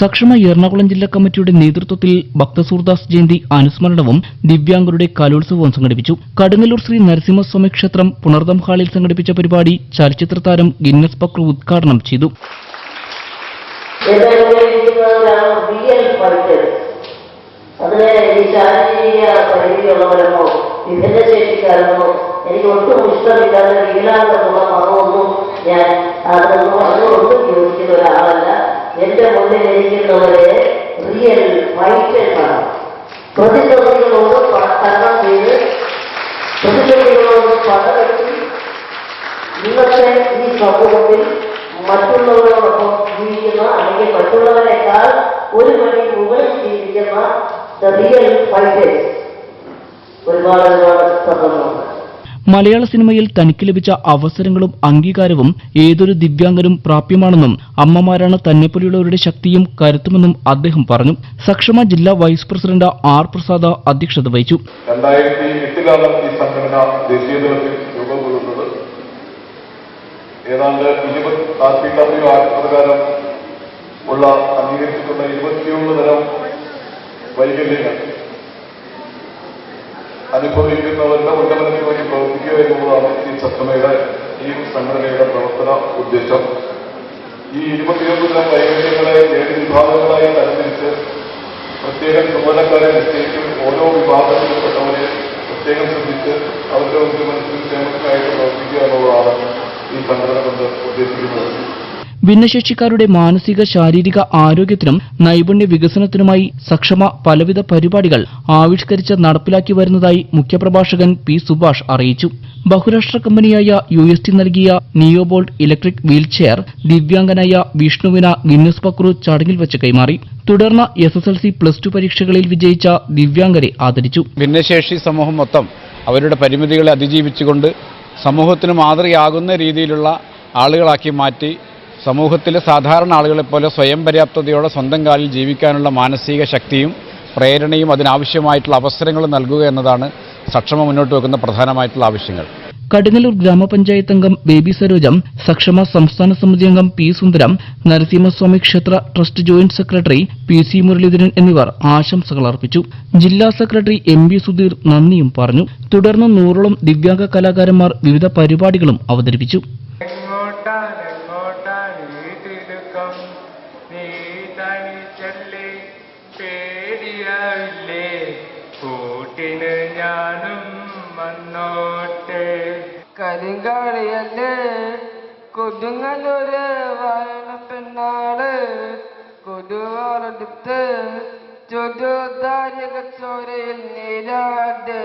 സക്ഷമ എറണാകുളം ജില്ലാ കമ്മിറ്റിയുടെ നേതൃത്വത്തിൽ ഭക്തസൂർദാസ് ജയന്തി അനുസ്മരണവും ദിവ്യാംഗരുടെ കലോത്സവവും സംഘടിപ്പിച്ചു. കടുങ്ങല്ലൂർ ശ്രീ നരസിംഹസ്വാമി ക്ഷേത്രം പുണർദം ഹാളിൽ സംഘടിപ്പിച്ച പരിപാടി ചലച്ചിത്ര താരം ഗിന്നസ് പക്രു ഉദ്ഘാടനം ചെയ്തു. അതിന് ശാരീരിക പരിധിയുള്ളവരെന്നോ വിഭിന്നശേഷിക്കാരെന്നോ എനിക്ക് ഒട്ടും ഇഷ്ടമില്ലാത്ത വീലാന്നുള്ള പദമൊന്നും ഞാൻ അതൊന്നും അതിനൊന്നും യോജിക്കുന്ന ഒരാളല്ല. എന്റെ മുന്നിൽ ഇരിക്കുന്നവരെ റിയൽ ഫൈറ്റേഴ്സാണ് പ്രതിസന്ധികളോട് പ- തരണം ചെയ്ത് പ്രതിസന്ധികളോട് പടവെട്ടി ഇന്നത്തെ ഈ സമൂഹത്തിൽ മറ്റുള്ളവരോടൊപ്പം ജീവിക്കുന്ന അല്ലെങ്കിൽ മറ്റുള്ളവരെക്കാൾ ഒരു പടി മുകളിൽ ജീവിക്കുന്ന ദ റിയൽ ഫൈറ്റേഴ്സ് ഒരുപാട് ഒരുപാട് സന്ദർഭമുണ്ട് മലയാള സിനിമയിൽ തനിക്ക് ലഭിച്ച അവസരങ്ങളും അംഗീകാരവും ഏതൊരു ദിവ്യാംഗനും പ്രാപ്യമാണെന്നും അമ്മമാരാണ് തന്നെപ്പോലെയുള്ളവരുടെ ശക്തിയും കരുത്തുമെന്നും അദ്ദേഹം പറഞ്ഞു. സക്ഷമ ജില്ലാ വൈസ് പ്രസിഡന്റ് ആർ പ്രസാദ അധ്യക്ഷത വഹിച്ചു. ഈ പ്രകാരം ഉള്ള അംഗീകരിച്ചിട്ടുള്ള ഇരുപത്തിയൊന്ന് തരം വൈകല്യങ്ങൾ അനുഭവിക്കുന്നവരുടെ ഉന്നമനത്തിന് വേണ്ടി പ്രവർത്തിക്കുക എന്നുള്ളതാണ് ഈ സപ്തമയുടെ ഈ സംഘടനയുടെ പ്രവർത്തന ഉദ്ദേശം. ഈ ഇരുപത്തിയൊന്ന് തരം വൈകല്യങ്ങളെ ഏഴ് വിഭാഗങ്ങളായി തരംതിരിച്ച് പ്രത്യേകം ചുമതലക്കാരെ നിശ്ചയിക്കും ഓരോ വിഭാഗത്തിൽപ്പെട്ടവരെ പ്രത്യേകം ശ്രദ്ധിച്ച് അവരുടെ ഉദ്യമനത്തിനും ക്ഷേമത്തിനായിട്ട് പ്രവർത്തിക്കുക എന്നുള്ളതാണ് ഈ സംഘടന കൊണ്ട് ഉദ്ദേശിക്കുന്നത്. ഭിന്നശേഷിക്കാരുടെ മാനസിക ശാരീരിക ആരോഗ്യത്തിനും നൈപുണ്യ വികസനത്തിനുമായി സക്ഷമ പലവിധ പരിപാടികൾ ആവിഷ്കരിച്ച് നടപ്പിലാക്കി വരുന്നതായി മുഖ്യപ്രഭാഷകൻ പി സുഭാഷ് അറിയിച്ചു. ബഹുരാഷ്ട്ര കമ്പനിയായ യു എസ് ടി നൽകിയ നിയോബോൾട്ട് ഇലക്ട്രിക് വീൽചെയർ ദിവ്യാംഗനായ വിഷ്ണുവിന ഗിന്നസ് പക്രു ചടങ്ങിൽ വെച്ച് കൈമാറി. തുടർന്ന് S S L C plus two പരീക്ഷകളിൽ വിജയിച്ച ദിവ്യാംഗരെ ആദരിച്ചു. ഭിന്നശേഷി സമൂഹം മൊത്തം അവരുടെ പരിമിതികളെ അതിജീവിച്ചുകൊണ്ട് സമൂഹത്തിന് മാതൃകയാകുന്ന രീതിയിലുള്ള ആളുകളാക്കി മാറ്റി സമൂഹത്തിലെ സാധാരണ ആളുകളെപ്പോലെ സ്വയം പര്യാപ്തതയോടെ സ്വന്തം കാലിൽ ജീവിക്കാനുള്ള മാനസിക ശക്തിയും പ്രേരണയും അതിനാവശ്യമായിട്ടുള്ള അവസരങ്ങളും നൽകുക എന്നതാണ് സക്ഷമ മുന്നോട്ട് വെക്കുന്ന പ്രധാനമായിട്ടുള്ള ആവശ്യങ്ങൾ. കടുങ്ങല്ലൂർ ഗ്രാമപഞ്ചായത്ത് അംഗം ബേബി സരോജം സക്ഷമ സംസ്ഥാന സമിതി അംഗം പി സുന്ദരം നരസിംഹസ്വാമി ക്ഷേത്ര trust joint secretary P C Muraleedharan എന്നിവർ ആശംസകൾ അർപ്പിച്ചു. ജില്ലാ സെക്രട്ടറി എം വി സുധീർ നന്ദിയും പറഞ്ഞു. തുടർന്ന് നൂറോളം ദിവ്യാംഗ കലാകാരന്മാർ വിവിധ പരിപാടികളും അവതരിപ്പിച്ചു. കൂട്ടിന് ഞാനും വന്നോട്ടെ. കരിങ്കാളിയല്ലേ കൊതുങ്ങലൊരു വായന പെണ്ണാൾ കൊതുവാളെടുത്ത് ചുതുദാരിക ചോരയിൽ നീരാട്.